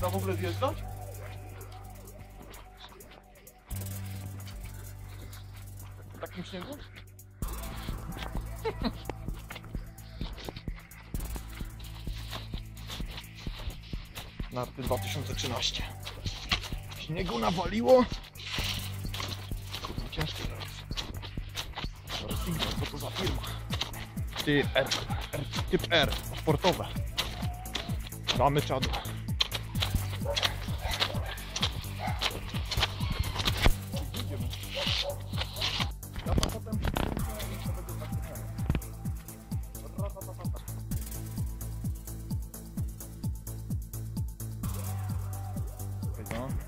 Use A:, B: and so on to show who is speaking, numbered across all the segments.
A: da w ogóle zjeżdżać? W takim śniegu? Narty 2013. Śniegu nawaliło. Kurde, ciężkie teraz. Sygnał, co to za firma? Ty, R, R, typ R, sportowe. Damy czadu.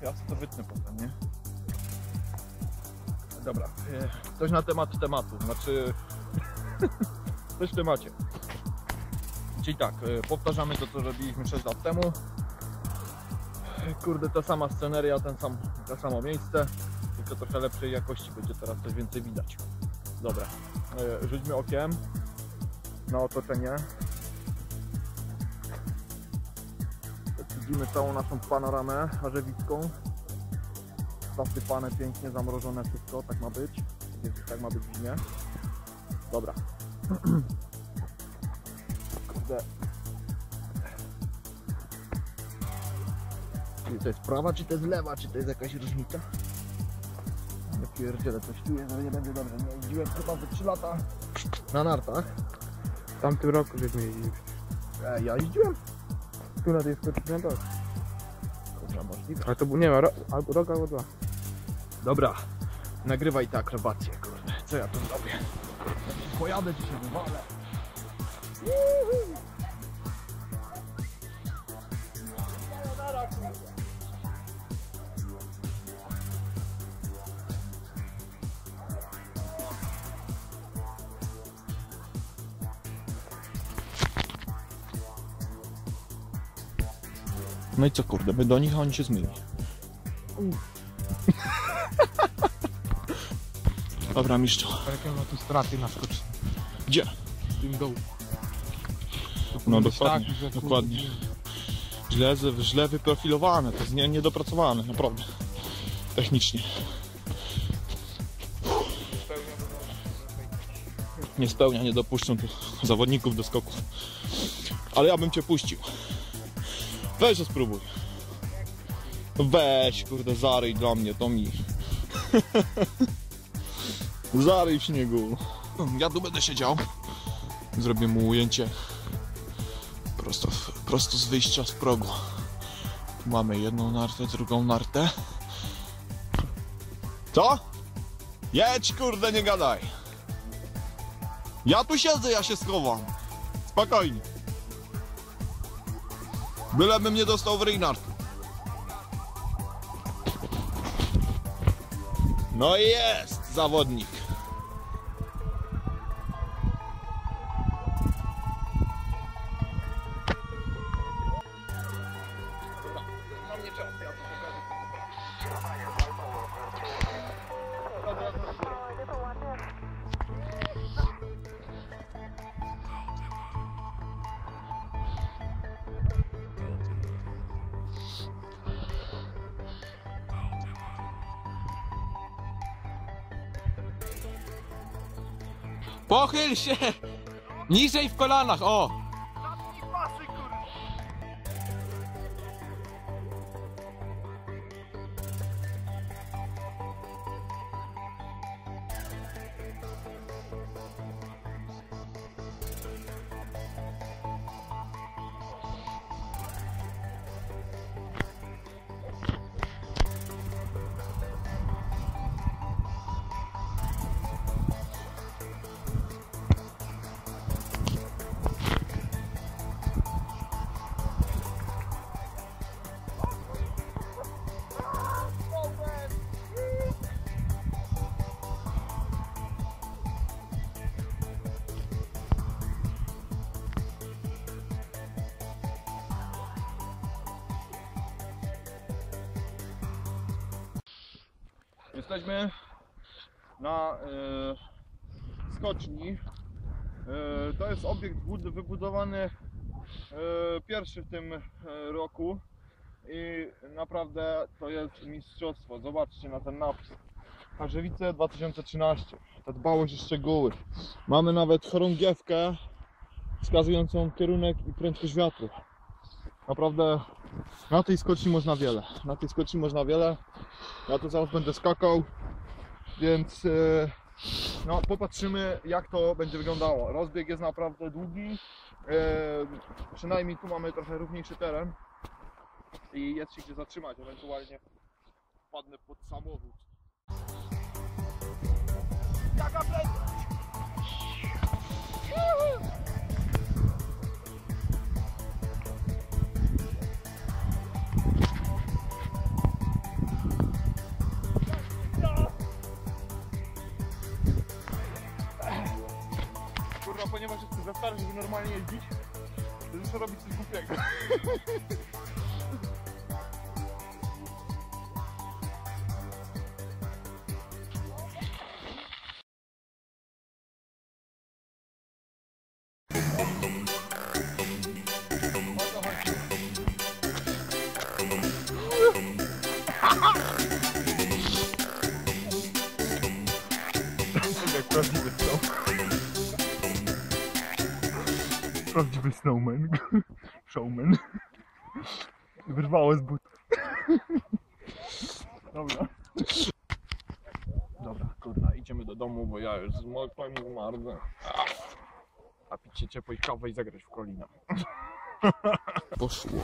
A: Ja to wytnę potem, nie? Dobra, e, coś na temat tematu, znaczy coś w temacie. Czyli tak, e, powtarzamy to, co robiliśmy 6 lat temu. Kurde, ta sama sceneria, ten sam, to samo miejsce, tylko trochę lepszej jakości, będzie teraz coś więcej widać. Dobra, e, rzućmy okiem na otoczenie. Widzimy całą naszą panoramę harzewicką. Zasypane pięknie, zamrożone wszystko, tak ma być. Więc tak ma być w zimie. Dobra. Kurde. Czy to jest prawa, czy to jest lewa, czy to jest jakaś różnica? Nie pierdzielę, coś czuję, że nie będzie dobrze. Nie jeździłem chyba ze 3 lata na nartach.
B: W tamtym roku żeśmy jeździli.
A: E, ja jeździłem.
B: Tu na tej skoczce to.
A: Kurwa, możliwe.
B: Ale to był, nie wiem, ro, albo rok, albo dwa.
A: Dobra, nagrywaj te akrobacje, kurde. Co ja tu zrobię? Pojadę ci się wywalę. No i co kurde, my do nich, a oni się zmyli. Dobra, mistrzu.
B: Jakie ma tu straty na skoczni.
A: Gdzie?
B: W tym dołu.
A: No dokładnie,
B: tak, że kurde,
A: dokładnie. Źle, źle wyprofilowane, to jest nie, niedopracowane, naprawdę. Technicznie. Nie spełnia, nie dopuszczą tu zawodników do skoków. Ale ja bym cię puścił. Weź to spróbuj. Weź, kurde, zaryj dla mnie, to mi. zaryj w śniegu. Ja tu będę siedział. Zrobię mu ujęcie prosto, prosto z wyjścia z progu. Tu mamy jedną nartę, drugą nartę. Co? Jedź, kurde, nie gadaj. Ja tu siedzę, ja się schowam. Spokojnie. Bylebym nie dostał w narty. No i jest zawodnik.
B: Pochyl się! Niżej w kolanach, o!
A: Jesteśmy na e, skoczni E, To jest obiekt bud- wybudowany e, pierwszy w tym roku i naprawdę to jest mistrzostwo. Zobaczcie na ten napis. Harzewice 2013. Ta dbałość o szczegóły. Mamy nawet chorągiewkę wskazującą kierunek i prędkość wiatru. Naprawdę na tej skoczni można wiele. Na tej skoczni można wiele. Ja tu zaraz będę skakał, więc e, no, popatrzymy jak to będzie wyglądało. Rozbieg jest naprawdę długi. E, przynajmniej tu mamy trochę równiejszy teren i jest się gdzie zatrzymać. Ewentualnie wpadnę pod samochód. Jaka prędkość! Kurwa, ponieważ jestem za stary, żeby normalnie jeździć, to muszę robić coś głupiego. Jak prawdziwy snow. Prawdziwy snowman. Showman. Wyrwało z butów. Dobra. Dobra, kurwa, idziemy do domu, bo ja już zmokłem i zmarzłem. A pić się ciepłej kawy i zagrać w kolina.
B: Poszło.